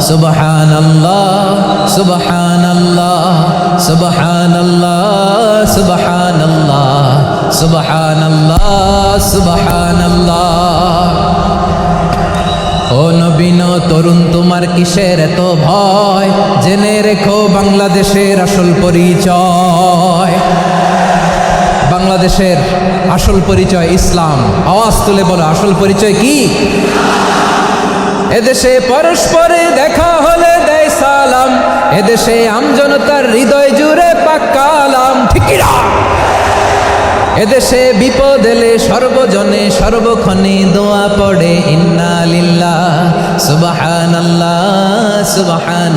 সুবাহান আল্লাহ সুবাহান আল্লাহ সুবাহান আল্লাহ সুবাহান আল্লাহ সুবাহান আল্লাহ সুবাহান আল্লাহ ও নবীন তরুণ, তোমার কিসের এত ভয়? জেনে রেখো বাংলাদেশের আসল পরিচয়। বাংলাদেশের আসল পরিচয় ইসলাম। আওয়াজ তুলে বলো, আসল পরিচয় কি? এদেশে পরস্পরে দেখা হলে দেয় সালাম। এদেশে আমজনতার হৃদয় জুড়ে পাক্কালাম ঠিকিরা এদেশে বিপদ এলে সর্বজনে সর্বক্ষণে দোয়া পড়ে, ইন্না লিল্লাহ সুবাহান আল্লাহ সুবাহান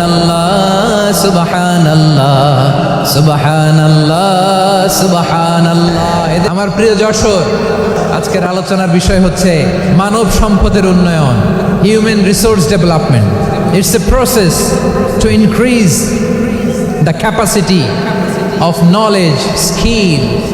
আল্লাহ আল্লাহ আমার প্রিয় যশোর, আজকের আলোচনার বিষয় হচ্ছে মানব সম্পদের উন্নয়ন human resource development it's a process to increase the capacity of knowledge skill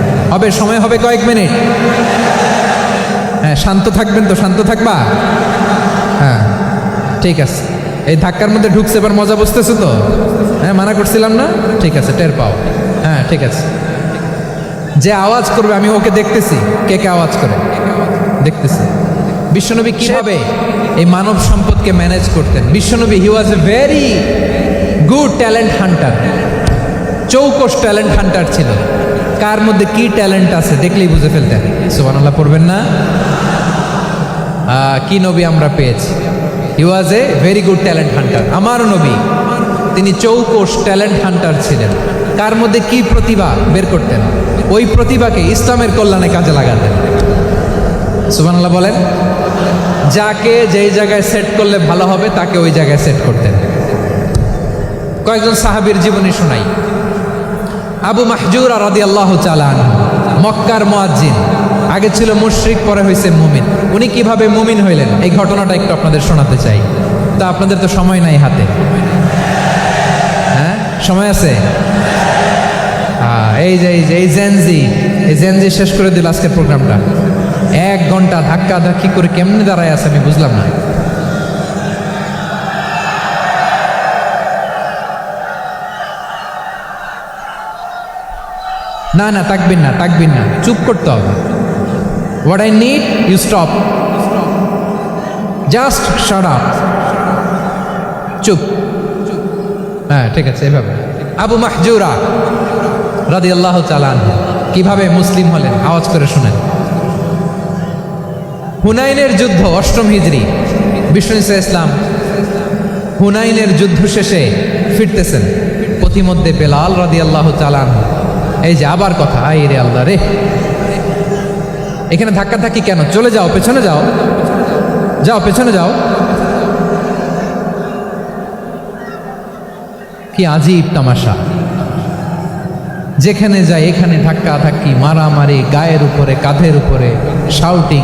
হবে, সময় হবে কয়েক মিনিট। হ্যাঁ শান্ত থাকবেন তো, শান্ত থাকবা? হ্যাঁ ঠিক আছে। এই ধাক্কার মধ্যে ঢুকছে, এবার মজা বুঝতেছো তো? হ্যাঁ মানা করছিলাম না? ঠিক আছে, টের পাও। হ্যাঁ ঠিক আছে। যে আওয়াজ করবে, আমি ওকে দেখতেছি। কে কে আওয়াজ করে? দেখতেছি। বিশ্বনবী কীভাবে এই মানব সম্পদকে ম্যানেজ করতেন? বিশ্বনবী he was a very good talent hunter চৌকস talent hunter ছিল। কার মধ্যে কি ট্যালেন্ট আছে দেখলেই বুঝে ফেলতেন সুবান আল্লাহ পড়বেন না? কি নবী আমরা পেয়েছি? He was a very good talent hunter আমার নবী। তিনি চৌকোষ ট্যালেন্ট হান্টার ছিলেন। কার মধ্যে কি প্রতিভা? বের করতেন। ওই প্রতিভাকে ইসলামের কল্যাণে কাজে লাগাতেন। সুবহানাল্লাহ বলেন, যাকে যেই জায়গায় সেট করলে ভালো হবে, তাকে ওই জায়গায় সেট করতেন। কয়েকজন সাহাবীর জীবনী শোনাই। আবু মাহজুর রাদি আল্লাহ চালান মক্কার মোয়াজ্জিন। আগে ছিল মুশরিক, পরে হয়েছে মুমিন। উনি কীভাবে মুমিন হইলেন? এই ঘটনাটা একটু আপনাদের শোনাতে চাই। তা আপনাদের তো সময় নাই হাতে। হ্যাঁ? সময় আছে? এই যে এই যে, এই জেনজি এই জেনজি শেষ করে দিল আজকের প্রোগ্রামটা। এক ঘণ্টা ধাক্কা ধাক্কি করে কেমনে দাঁড়ায় আছে আমি বুঝলাম না। না না তাকবিন না তাকবিন না। চুপ করতে হবে। What I need you stop just up চুপ। হ্যাঁ ঠিক আছে, এভাবে। আবু মাহজুরা রাদি আল্লাহ চালান কীভাবে মুসলিম হলেন? আওয়াজ করে শুনেন। হুনাইনের যুদ্ধ, অষ্টম হিজড়ি বিষ্ণু ইসলাম। হুনাইনের যুদ্ধ শেষে ফিরতেছেন। পথিমধ্যে বেলাল রাদি আল্লাহ চালান এই যে আবার কথা আই রে আল্লাহ রে। এখানে ধাক্কা ধাক্কি কেন? চলে যাও, পেছনে যাও। যাও, পেছনে যাও। কি আজীব তামাশা। যেখানে যায়, এখানে ধাক্কা ধাক্কি, মারামারি, গায়ের উপরে, কাঁধের উপরে শাউটিং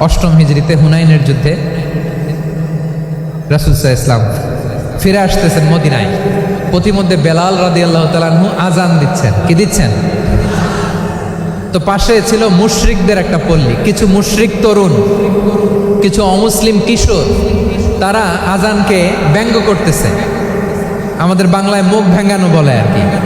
অষ্টম হিজরিতে হুনাইনের যুদ্ধে রাসুলসাহ ইসলাম ফিরে আসতেছেন মদিনায়। প্রতিমধ্যে বেলাল রাদি আল্লাহ তালাহু আজান দিচ্ছেন। কি দিচ্ছেন? তো পাশে ছিল মুশরিকদের একটা পল্লী। কিছু মুশরিক তরুণ, কিছু অমুসলিম কিশোর, তারা আজানকে ব্যঙ্গ করতেছে। আমাদের বাংলায় মুখ ভেঙ্গানো বলে আর কি।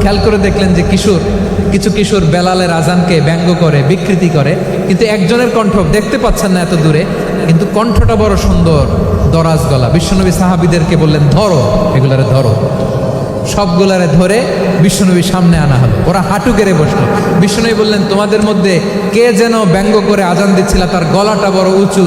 খেয়াল করে দেখলেন যে কিশোর, কিছু কিশোর বেলালের আজানকে ব্যঙ্গ করে, বিকৃতি করে, কিন্তু একজনের কণ্ঠ দেখতে পাচ্ছেন না এত দূরে, কিন্তু কণ্ঠটা বড় সুন্দর, দরাজ গলা। বিশ্বনবী সাহাবিদেরকে বললেন, ধরো, এগুলারে ধরো। সবগুলারে ধরে বিশ্বনবী সামনে আনা হলো। ওরা হাঁটু কেড়ে বসল। বিশ্বনবী বললেন, তোমাদের মধ্যে কে যেন ব্যঙ্গ করে আজান দিচ্ছিল, তার গলাটা বড় উঁচু।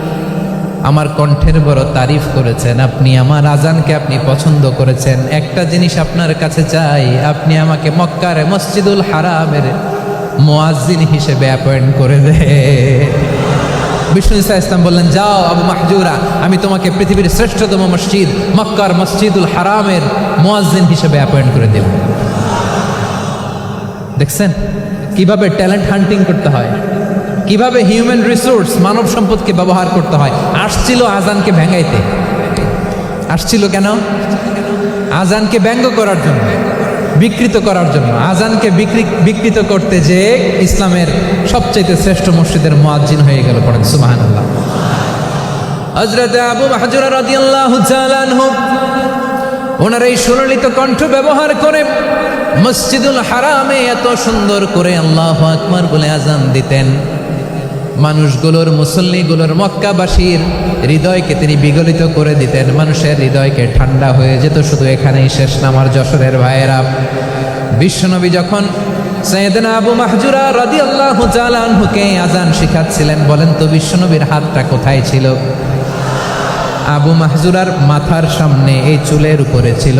আমার কণ্ঠের বড় তারিফ করেছেন। আপনি আমার আজানকে আপনি পছন্দ করেছেন। একটা জিনিস আপনার কাছে চাই, আপনি আমাকে মক্কার মসজিদুল হারামের মোয়াজ্জিন হিসেবে অ্যাপয়েন্ট করে দে। বিষ্ণু ইসা ইসলাম বললেন, যাও আবু মাহজুরা, আমি তোমাকে পৃথিবীর শ্রেষ্ঠতম মসজিদ, মক্কার মসজিদুল হারামের মোয়াজ্জিন হিসেবে অ্যাপয়েন্ট করে দেব। দেখছেন? কীভাবে ট্যালেন্ট হান্টিং করতে হয়? কীভাবে হিউম্যান রিসোর্স মানব সম্পদকে ব্যবহার করতে হয়? আসছিল আজানকে ভেঙাইতে। আসছিল কেন? আজানকে ব্যঙ্গ করার জন্য, বিকৃত করার জন্য। আজানকে বিকৃ, বিকৃত করতে যে ইসলামের সবচাইতে শ্রেষ্ঠ মসজিদের মুয়াজ্জিন হয়ে গেল পড়েন, সুবহানাল্লাহ। হযরত আবু মাহজুরা রাদিয়াল্লাহু তাআলা ওনার এই সুললিত কণ্ঠ ব্যবহার করে মসজিদুল হারামে এত সুন্দর করে আল্লাহ আকবার বলে আজান দিতেন। মানুষগুলোর, মুসল্লিগুলোর, মক্কাবাসীর হৃদয়কে তিনি বিগলিত করে দিতেন। মানুষের হৃদয়কে ঠান্ডা হয়ে যেত শুধু এখানেই শেষ নামার যশোরের ভাইয়েরা। বিশ্বনবী যখন সৈয়দনা আবু মাহজুরা রাদি আল্লাহ আজান শিখাচ্ছিলেন, বলেন, তো বিশ্বনবীর হাতটা কোথায় ছিল? আবু মাহজুরার মাথার সামনে এই চুলের উপরে ছিল।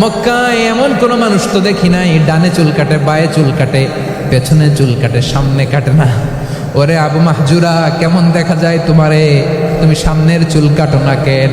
মক্কায় এমন কোনো মানুষ তো দেখি নাই, ডানে চুল কাটে, বায়ে চুল কাটে, পেছনে চুল কাটে, সামনে কাটে না। ওরে আবু মাহজুরা, কেমন দেখা যায় তোমারে? তুমি সামনের চুল কাটো না কেন?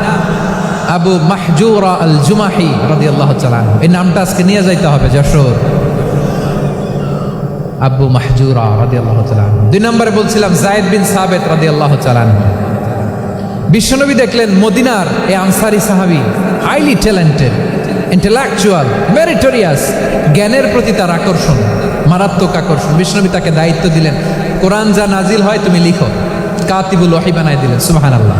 আবু মাহজুরা আল জুমাহি রাদি আল্লাহ চালানহু এই নামটা আজকে নিয়ে যাইতে হবে, যশোর। আব্বু মাহজুরা রাদি আল্লাহ দুই নম্বরে বলছিলাম, জায়েদ বিন সাবেত রাদি আল্লাহ বিশ্বনবী দেখলেন মদিনার এই আনসারি সাহাবি হাইলি ট্যালেন্টেড ইন্টেলেকচুয়াল মেরিটোরিয়াস জ্ঞানের প্রতি তার আকর্ষণ, মারাত্মক আকর্ষণ। বিশ্বনবী তাকে দায়িত্ব দিলেন, কোরআন যা নাজিল হয় তুমি লিখো। কাতিবুল ওয়াহি বানাই দিলেন সুবাহান আল্লাহ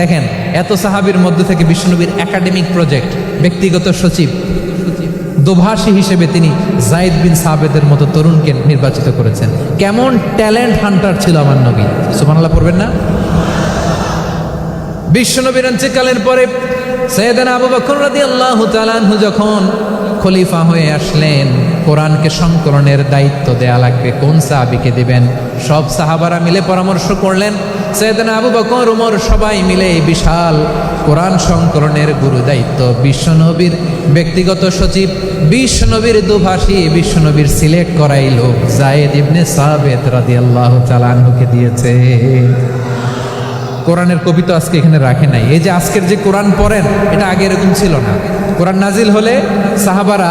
দেখেন, এত সাহাবীর মধ্যে থেকে বিষ্ণুনবীর একাডেমিক প্রজেক্ট ব্যক্তিগত সচিব, দোভাষী হিসেবে তিনি জায়েদ বিন সাবেদের মতো তরুণকে নির্বাচিত করেছেন। কেমন ট্যালেন্ট হান্টার ছিল আমার নবী, সুবহানাল্লাহ পড়বেন না? বিশ্বনবীর অন্ত্যকালের পরে সৈয়দান আবু বকর রাদিয়াল্লাহু তাআলা যখন খলিফা হয়ে আসলেন কোরআনকে সংকলনের দায়িত্ব দেয়া লাগবে। কোন সাহাবিকে দিবেন? সব সাহাবারা মিলে পরামর্শ করলেন, সৈয়দান আবু বকর, উমর সবাই মিলে বিশাল কোরআন সংকলনের গুরু দায়িত্ব। বিশ্বনবীর ব্যক্তিগত সচিব বিশ্বনবীর দুভাষী বিশ্বনবীর সিলেক্ট করাই লোক জায়েদ ইবনে সাবেত রাদিয়াল্লাহু তাআলা আনহুকে দিয়েছে। কোরআনের কবিতা আজকে এখানে রাখে নাই। এই যে আজকের যে কোরআন পড়েন, এটা আগে এরকম ছিল না। কোরআন নাজিল হলে সাহাবারা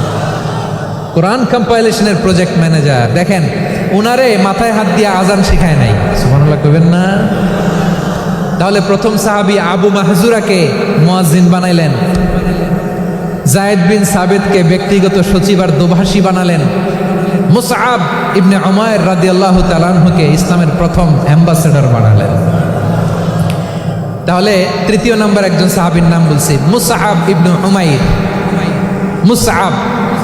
কোরআন কম্পাইলেশনের প্রজেক্ট ম্যানেজার দেখেন ওনারে মাথায় হাত দিয়ে আজান শিখায় নাই। সুবহানাল্লাহ কইবেন না? তাহলে প্রথম সাহাবী আবু মাহজুরাকে মুয়াজ্জিন বানাইলেন। জায়েদ বিন সাবেদকে ব্যক্তিগত সচিব আর দোভাষী বানালেন। মুসআব ইবনে উমায়ের রাদিয়াল্লাহু তাআলাকে ইসলামের প্রথম অ্যাম্বাসেডর বানালেন। তাহলে তৃতীয় নাম্বার একজন সাহাবীর নাম বলছি। মুসআব ইবনে উমাইর। মুসআব।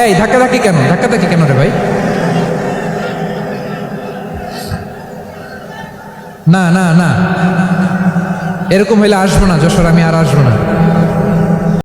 এই, ধাক্কা ধাক্কি কেন? ধাক্কা ধাক্কি কেন রে ভাই? না না না। এরকম হইলে আসব না, যশোর, আমি আর আসব না।